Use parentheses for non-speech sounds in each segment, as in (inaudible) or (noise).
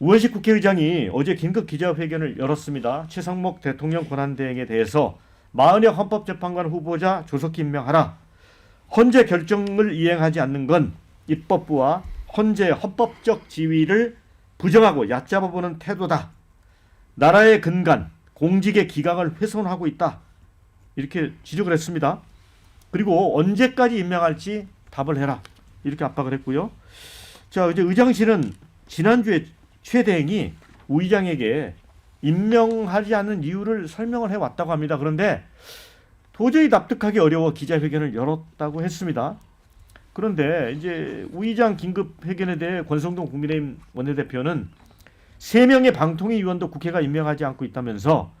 우원식 국회의장이 어제 긴급 기자회견을 열었습니다. 최상목 대통령 권한대행에 대해서 마은혁 헌법재판관 후보자 조속히 임명하라. 헌재 결정을 이행하지 않는 건 입법부와 헌재 헌법적 지위를 부정하고 얕잡아보는 태도다. 나라의 근간, 공직의 기강을 훼손하고 있다. 이렇게 지적을 했습니다. 그리고 언제까지 임명할지 답을 해라. 이렇게 압박을 했고요. 자, 이제 의장실은 지난주에 최 대행이 우 의장에게 임명하지 않는 이유를 설명을 해왔다고 합니다. 그런데 도저히 납득하기 어려워 기자회견을 열었다고 했습니다. 그런데 이제 우 의장 긴급 회견에 대해 권성동 국민의힘 원내대표는 세 명의 방통위 위원도 국회가 임명하지 않고 있다면서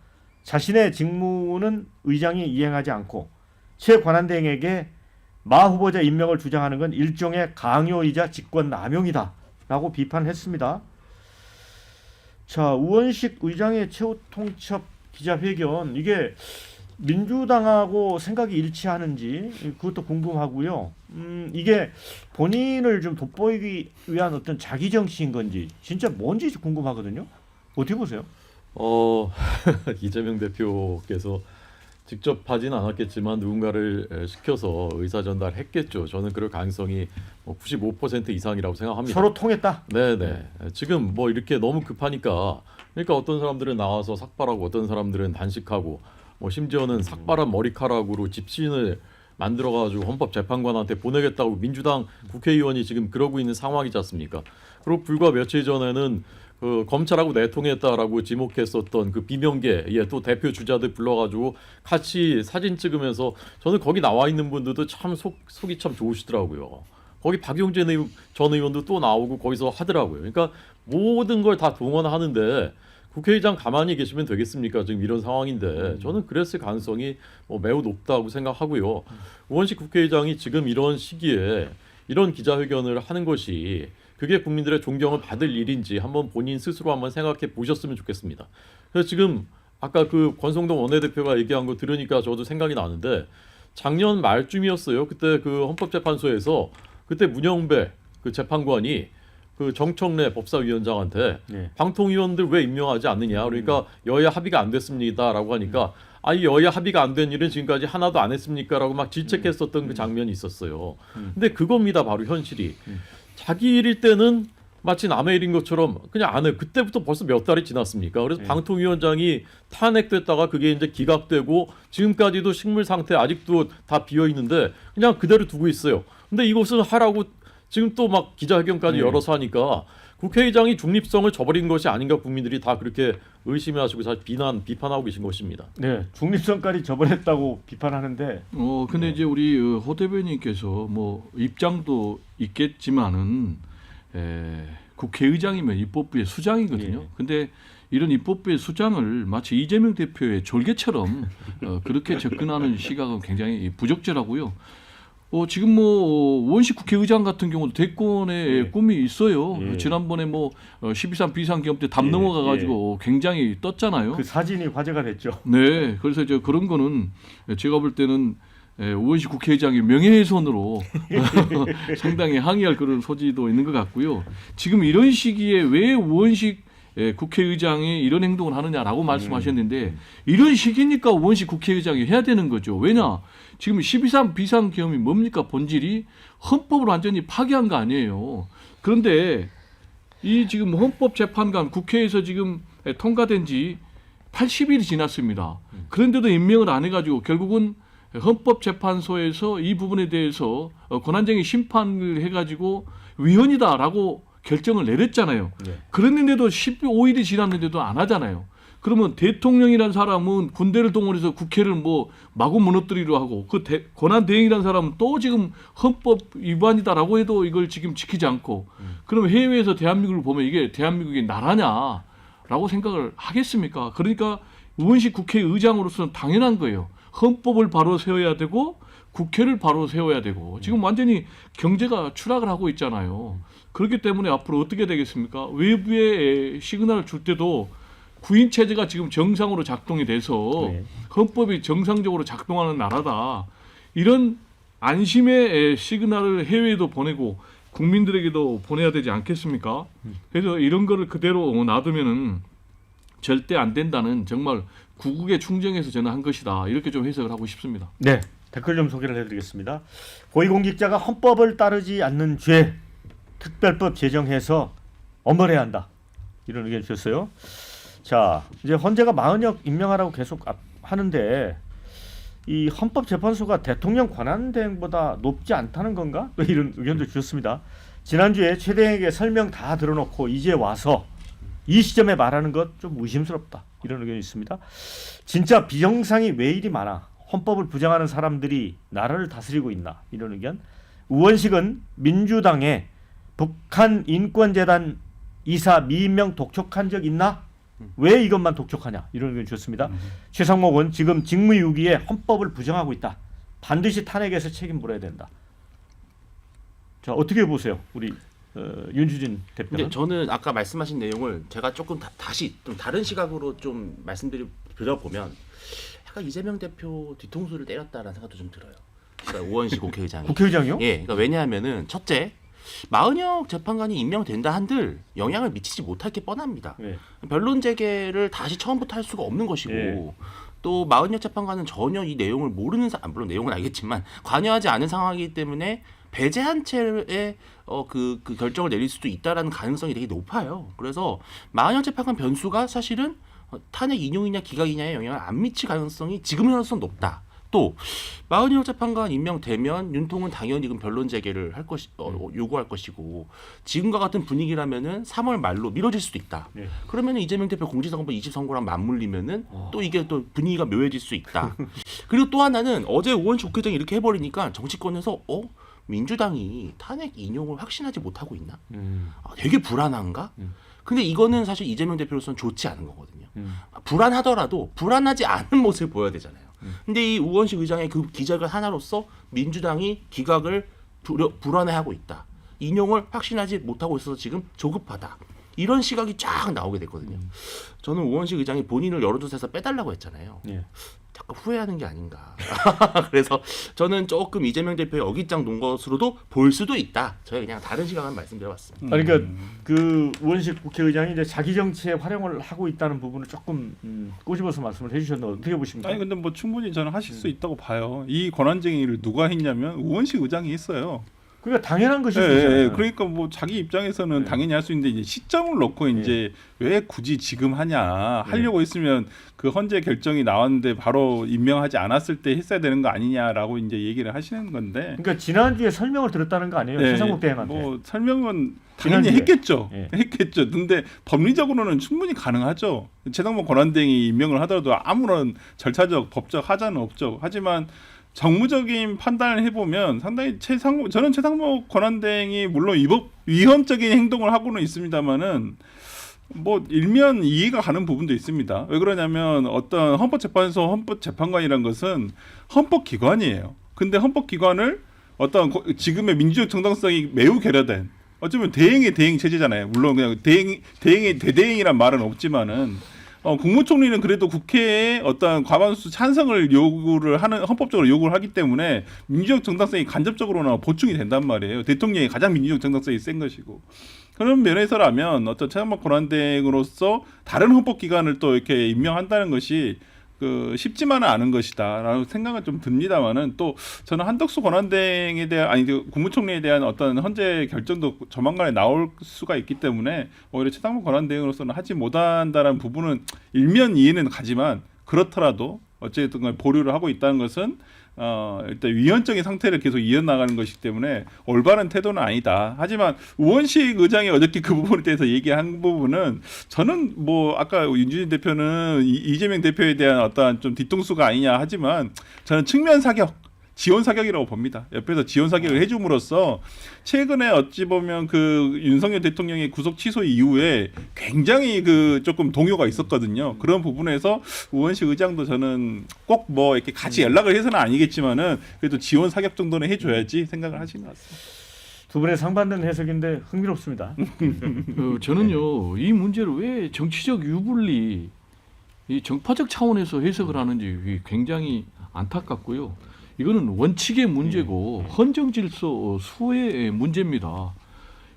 자신의 직무는 의장이 이행하지 않고 최 관한대행에게 마 후보자 임명을 주장하는 건 일종의 강요이자 직권 남용이다라고 비판했습니다. 자 우원식 의장의 최후 통첩 기자회견 이게 민주당하고 생각이 일치하는지 그것도 궁금하고요. 음 이게 본인을 좀 돋보이기 위한 어떤 자기 정치인 건지 진짜 뭔지 궁금하거든요. 어떻게 보세요? 어 (laughs) 이재명 대표께서 직접 하진 않았겠지만 누군가를 에, 시켜서 의사 전달했겠죠. 저는 그럴 가능성이 뭐95% 이상이라고 생각합니다. 서로 통했다. 네네. 지금 뭐 이렇게 너무 급하니까 그러니까 어떤 사람들은 나와서 삭발하고 어떤 사람들은 단식하고 뭐 심지어는 삭발한 머리카락으로 집신을 만들어가지고 헌법재판관한테 보내겠다고 민주당 국회의원이 지금 그러고 있는 상황이지 않습니까? 그리고 불과 며칠 전에는 그 검찰하고 내통했다라고 지목했었던 그 비명계 예, 또 대표 주자들 불러가지고 같이 사진 찍으면서 저는 거기 나와 있는 분들도 참 속, 속이 참 좋으시더라고요. 거기 박용진 전 의원도 또 나오고 거기서 하더라고요. 그러니까 모든 걸 다 동원하는데 국회의장 가만히 계시면 되겠습니까? 지금 이런 상황인데 저는 그랬을 가능성이 뭐 매우 높다고 생각하고요. 우원식 국회의장이 지금 이런 시기에 이런 기자회견을 하는 것이 그게 국민들의 존경을 받을 일인지 한번 본인 스스로 한번 생각해 보셨으면 좋겠습니다. 그래서 지금 아까 그 권성동 원내대표가 얘기한 거 들으니까 저도 생각이 나는데 작년 말쯤이었어요. 그때 그 헌법재판소에서 그때 문영배 그 재판관이 그 정청래 법사위원장한테 네. 방통위원들 왜 임명하지 않느냐 그러니까 여야 합의가 안 됐습니다라고 하니까 아이 여야 합의가 안 된 일은 지금까지 하나도 안 했습니까라고 막 질책했었던 그 장면이 있었어요. 근데 그겁니다 바로 현실이 자기 일일 때는 마치 남의 일인 것처럼 그냥 안 해. 그때부터 벌써 몇 달이 지났습니까? 그래서 네. 방통위원장이 탄핵됐다가 그게 이제 기각되고 지금까지도 식물 상태 아직도 다 비어 있는데 그냥 그대로 두고 있어요. 근데 이것을 하라고 지금 또 막 기자회견까지 네. 열어서 하니까 국회의장이 중립성을 저버린 것이 아닌가 국민들이 다 그렇게 의심하시고 사실 비난 비판하고 계신 것입니다. 네, 중립성까지 저번했다고 비판하는데 어 근데 이제 우리 어, 호 대변인께서 뭐 입장도 있겠지만은 에, 국회의장이면 입법부의 수장이거든요. 예. 근데 이런 입법부의 수장을 마치 이재명 대표의 졸개처럼 어, 그렇게 접근하는 시각은 굉장히 부적절하고요. 어, 지금 뭐 원식 국회의장 같은 경우도 대권에 예. 꿈이 있어요. 예. 지난번에 뭐 어, 12.3 비상경험 때담 예, 넘어가 가지고 굉장히 떴잖아요. 그 사진이 화제가 됐죠. 네, 그래서 이제 그런 거는 제가 볼 때는 에, 우원식 국회의장의 명예훼손으로 (laughs) (laughs) 상당히 항의할 그런 소지도 있는 것 같고요. 지금 이런 시기에 왜 우원식 에, 국회의장이 이런 행동을 하느냐라고 말씀하셨는데 이런 시기니까 우원식 국회의장이 해야 되는 거죠. 왜냐? 지금 12.3 비상계엄이 뭡니까? 본질이 헌법을 완전히 파괴한 거 아니에요. 그런데 이 지금 헌법재판관 국회에서 지금 에, 통과된 지 80일이 지났습니다. 그런데도 임명을 안 해가지고 결국은 헌법재판소에서 이 부분에 대해서 어, 권한쟁의 심판을 해가지고 위헌이다라고 결정을 내렸잖아요. 네. 그랬는데도 15일이 지났는데도 안 하잖아요. 그러면 대통령이란 사람은 군대를 동원해서 국회를 뭐 마구 무너뜨리려 하고 그 대, 권한 대행이란 사람은 또 지금 헌법 위반이다라고 해도 이걸 지금 지키지 않고 그러면 해외에서 대한민국을 보면 이게 대한민국의 나라냐라고 생각을 하겠습니까? 그러니까 우원식 국회의장으로서는 당연한 거예요. 헌법을 바로 세워야 되고 국회를 바로 세워야 되고 지금 완전히 경제가 추락을 하고 있잖아요. 그렇기 때문에 앞으로 어떻게 되겠습니까? 외부에 시그널을 줄 때도 구인 체제가 지금 정상으로 작동이 돼서 네. 헌법이 정상적으로 작동하는 나라다. 이런 안심의 에, 시그널을 해외에도 보내고 국민들에게도 보내야 되지 않겠습니까? 그래서 이런 거를 그대로 놔두면은 절대 안 된다는 정말 구국에 충정해서 저는 한 것이다 이렇게 좀 해석을 하고 싶습니다. 네. 댓글 좀 소개를 해드리겠습니다. 고위공직자가 헌법을 따르지 않는 죄 특별법 제정해서 엄벌해야 한다. 이런 의견 주셨어요. 자, 이제 헌재가 마흔역 임명하라고 계속 앞- 하는데 이 헌법재판소가 대통령 권한대행보다 높지 않다는 건가? 또 이런 의견도 주셨습니다. 지난주에 최대행에게 설명 다 들어놓고 이제 와서 이 시점에 말하는 것 좀 의심스럽다. 이런 의견이 있습니다. 진짜 비정상이 왜 이리 많아? 헌법을 부정하는 사람들이 나라를 다스리고 있나? 이런 의견. 우원식은 민주당에 북한 인권재단 이사 미임명 독촉한 적 있나? 왜 이것만 독촉하냐? 이런 의견 주셨습니다. 최상목은 지금 직무유기에 헌법을 부정하고 있다. 반드시 탄핵에서 책임 물어야 된다. 자 어떻게 보세요, 우리 어, 윤주진 대표는? 저는 아까 말씀하신 내용을 제가 조금 다, 다시 좀 다른 시각으로 좀 말씀드려 보면 약간 이재명 대표 뒤통수를 때렸다라는 생각도 좀 들어요. 그러니까 우원식 (laughs) 국회의장이. 국회의장이요? 예, 그러니까 왜냐하면은 첫째 마은혁 재판관이 임명된다 한들 영향을 미치지 못할 게 뻔합니다. 네. 변론 재개를 다시 처음부터 할 수가 없는 것이고 예. 또 마은혁 재판관은 전혀 이 내용을 모르는 사, 아, 물론 내용은 알겠지만 관여하지 않은 상황이기 때문에 배제한 채의 어, 그, 그 결정을 내릴 수도 있다라는 가능성이 되게 높아요. 그래서 마은혁 재판관 변수가 사실은 어, 탄핵 인용이냐 기각이냐에 영향을 안 미칠 가능성이 지금으로서는 높다. 또 마은혁 재판관 임명되면 윤통은 당연히 그럼 변론 재개를 할 것이 어, 요구할 것이고 지금과 같은 분위기라면은 3월 말로 미뤄질 수도 있다. 네. 그러면 이재명 대표 공직선거법 20선거랑 맞물리면은 또 이게 또 분위기가 묘해질 수 있다. (laughs) 그리고 또 하나는 어제 오원식 국회의장이 이렇게 해버리니까 정치권에서 어 민주당이 탄핵 인용을 확신하지 못하고 있나? 음, 아, 되게 불안한가? 음. 근데 이거는 사실 이재명 대표로서는 좋지 않은 거거든요. 음. 아, 불안하더라도 불안하지 않은 (laughs) 모습을 보여야 되잖아요. 음. 근데 이 우원식 의장의 그 기자가 하나로서 민주당이 기각을 불, 불안해하고 있다. 인용을 확신하지 못하고 있어서 지금 조급하다. 이런 시각이 쫙 나오게 됐거든요. 음. 저는 우원식 의장이 본인을 여론조사에서 빼달라고 했잖아요. 예. 자꾸 후회하는 게 아닌가. (laughs) 그래서 저는 조금 이재명 대표의 어깃장 놓은 것으로도 볼 수도 있다. 저희 그냥 다른 시각을 말씀드려봤습니다. 아니, 그러니까 그 우원식 국회의장이 이제 자기 정치에 활용을 하고 있다는 부분을 조금 음, 꼬집어서 말씀을 해주셨는데 어떻게 보십니까? 아니 근데 뭐 충분히 저는 하실 수 있다고 봐요. 이 권한쟁의를 누가 했냐면 우원식 의장이 했어요. 그러니까 당연한 예, 것이 예, 죠 예. 그러니까 뭐 자기 입장에서는 네. 당연히 할 수 있는데 이제 시점을 놓고 이제 왜 굳이 지금 하냐 하려고 했으면 그 헌재 결정이 나왔는데 바로 임명하지 않았을 때 했어야 되는 거 아니냐라고 이제 얘기를 하시는 건데. 그러니까 지난주에 설명을 들었다는 거 아니에요? 네, 최상국 대행한테. 뭐 설명은 당연히 지난주에. 했겠죠. 예. 했겠죠. 근데 법리적으로는 충분히 가능하죠. 최상목 권한대행이 임명을 하더라도 아무런 절차적 법적 하자는 없죠. 하지만 정무적인 판단을 해보면 상당히 최상목 저는 최상목 권한대행이 물론 위법 위헌적인 행동을 하고는 있습니다만은 뭐 일면 이해가 가는 부분도 있습니다. 왜 그러냐면 어떤 헌법재판소 헌법재판관이란 것은 헌법기관이에요. 근데 헌법기관을 어떤 거- 지금의 민주적 정당성이 매우 결여된 어쩌면 대행의 대행 체제잖아요. 물론 그냥 대행 대행의 대대행이란 말은 없지만은 어, 국무총리는 그래도 국회에 어떤 과반수 찬성을 요구를 하는 헌법적으로 요구를 하기 때문에 민주적 정당성이 간접적으로나 보충이 된단 말이에요. 대통령이 가장 민주적 정당성이 센 것이고 그런 면에서라면 어떤 최상목 권한대행으로서 다른 헌법기관을 또 이렇게 임명한다는 것이 그 쉽지만은 않은 것이다라는 생각은 좀 듭니다만은 또 저는 한덕수 권한대행에 대한 아니 그 국무총리에 대한 어떤 헌재 결정도 조만간에 나올 수가 있기 때문에 오히려 최상목 권한대행으로서는 하지 못한다는 부분은 일면 이해는 가지만 그렇더라도 어쨌든 간에 보류를 하고 있다는 것은 어 일단 위헌적인 상태를 계속 이어나가는 것이기 때문에 올바른 태도는 아니다. 하지만 우원식 의장이 어저께 그 부분에 대해서 얘기한 부분은 저는 뭐 아까 윤준희 대표는 이- 이재명 대표에 대한 어떠한 좀 뒤통수가 아니냐 하지만 저는 측면 사격 지원 사격이라고 봅니다. 옆에서 지원 사격을 해줌으로써 최근에 어찌 보면 그 윤석열 대통령의 구속 취소 이후에 굉장히 그 조금 동요가 있었거든요. 그런 부분에서 우원식 의장도 저는 꼭 뭐 이렇게 같이 연락을 해서는 아니겠지만은 그래도 지원 사격 정도는 해줘야지 생각을 하시는 것 같습니다. 두 분의 상반된 해석인데 흥미롭습니다. 어, 저는요 이 문제를 왜 정치적 유불리 이 정파적 차원에서 해석을 하는지 굉장히 안타깝고요. 이거는 원칙의 문제고 헌정 질서 수호의 문제입니다.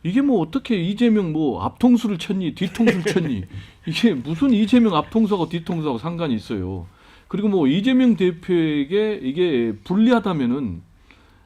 이게 뭐 어떻게 이재명 뭐 앞통수를 쳤니 뒤통수를 쳤니 (laughs) 이게 무슨 이재명 앞통수하고 뒤통수하고 상관이 있어요. 그리고 뭐 이재명 대표에게 이게 불리하다면은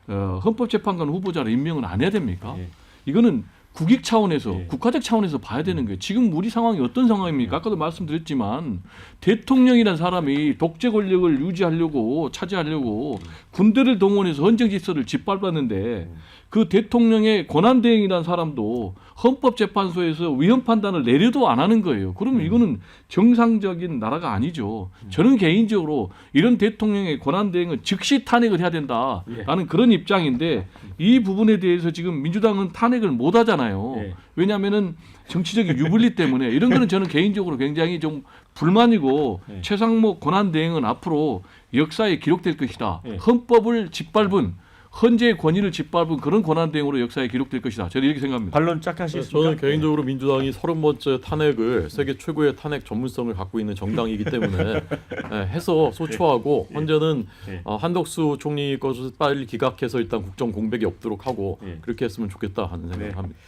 어, 헌법재판관 후보자를 임명을 안 해야 됩니까? 예. 이거는 국익 차원에서 예. 국가적 차원에서 봐야 되는 거예요. 지금 우리 상황이 어떤 상황입니까? 아까도 말씀드렸지만 대통령이란 사람이 독재 권력을 유지하려고 차지하려고 군대를 동원해서 헌정 질서를 짓밟았는데 그 대통령의 권한 대행이라는 사람도 헌법재판소에서 위헌 판단을 내려도 안 하는 거예요. 그러면 이거는 정상적인 나라가 아니죠. 저는 개인적으로 이런 대통령의 권한 대행은 즉시 탄핵을 해야 된다라는 그런 입장인데 이 부분에 대해서 지금 민주당은 탄핵을 못 하잖아요. 예. 왜냐하면은 정치적인 유불리 때문에 이런 거는 저는 개인적으로 굉장히 좀 불만이고 예. 최상목 권한 대행은 앞으로 역사에 기록될 것이다. 예. 헌법을 짓밟은 헌재의 권위를 짓밟은 그런 권한 대행으로 역사에 기록될 것이다. 저는 이렇게 생각합니다. 반론 짝 하시겠습니까? 저는 개인적으로 민주당이 서른 번째 탄핵을 세계 최고의 탄핵 전문성을 갖고 있는 정당이기 때문에 예, (laughs) 해서 소추하고 현재는 예. 어, 한덕수 총리 것을 빨리 기각해서 일단 국정 공백이 없도록 하고 예. 그렇게 했으면 좋겠다 하는 생각을 네. 합니다.